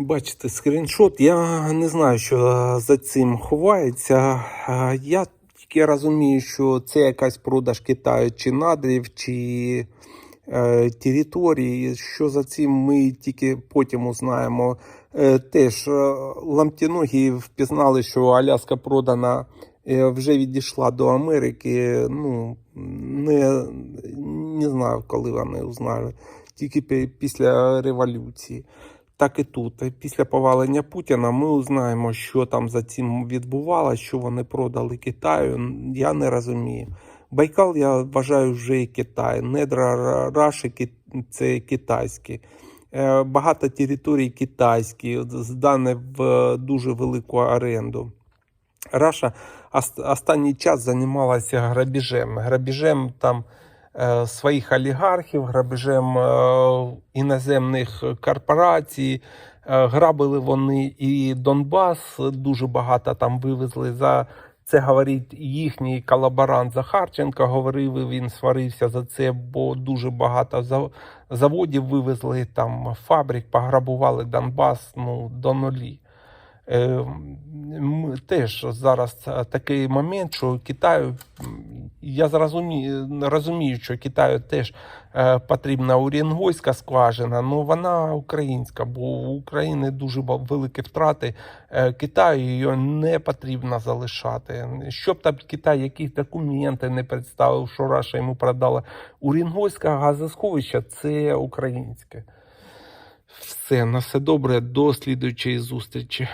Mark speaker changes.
Speaker 1: Бачите, скріншот. Я не знаю, що за цим ховається. Я тільки розумію, що це якась продаж Китаю чи надрів, чи е, території. Що за цим ми тільки потім узнаємо. Е, теж е, ламтіногі впізнали, що Аляска продана. е, Вже відійшла до Америки. Ну не, не знаю, коли вони узнали. Тільки після революції. Так і тут. Після повалення Путіна ми узнаємо, що там за цим відбувалося, що вони продали Китаю. Я не розумію. Байкал, я вважаю, вже і Китай. Недра Раші це китайські. Е, Багато територій китайські, от здані в дуже велику оренду. Раша останній час займалася грабіжем. Грабіжем там е, своїх олігархів, грабіжем е, іноземних корпорацій. Е, грабили вони і Донбас, дуже багато там вивезли за. Це говорить їхній колаборант Захарченко. Говорив, він сварився за це, бо дуже багато заводів вивезли, там фабрик, пограбували Донбас ну, до нулі. Е, Теж зараз е, такий момент, що Китаю, я зрозумію, розумію, що Китаю теж е, потрібна урінгойська скважина, але вона українська, бо у України дуже великі втрати. Е, Китаю її не потрібно залишати. Щоб там Китай якісь документи не представив, що Раша йому продала. Урінгойське газосховище це українське. Все, на все добре, до слідуючої зустрічі.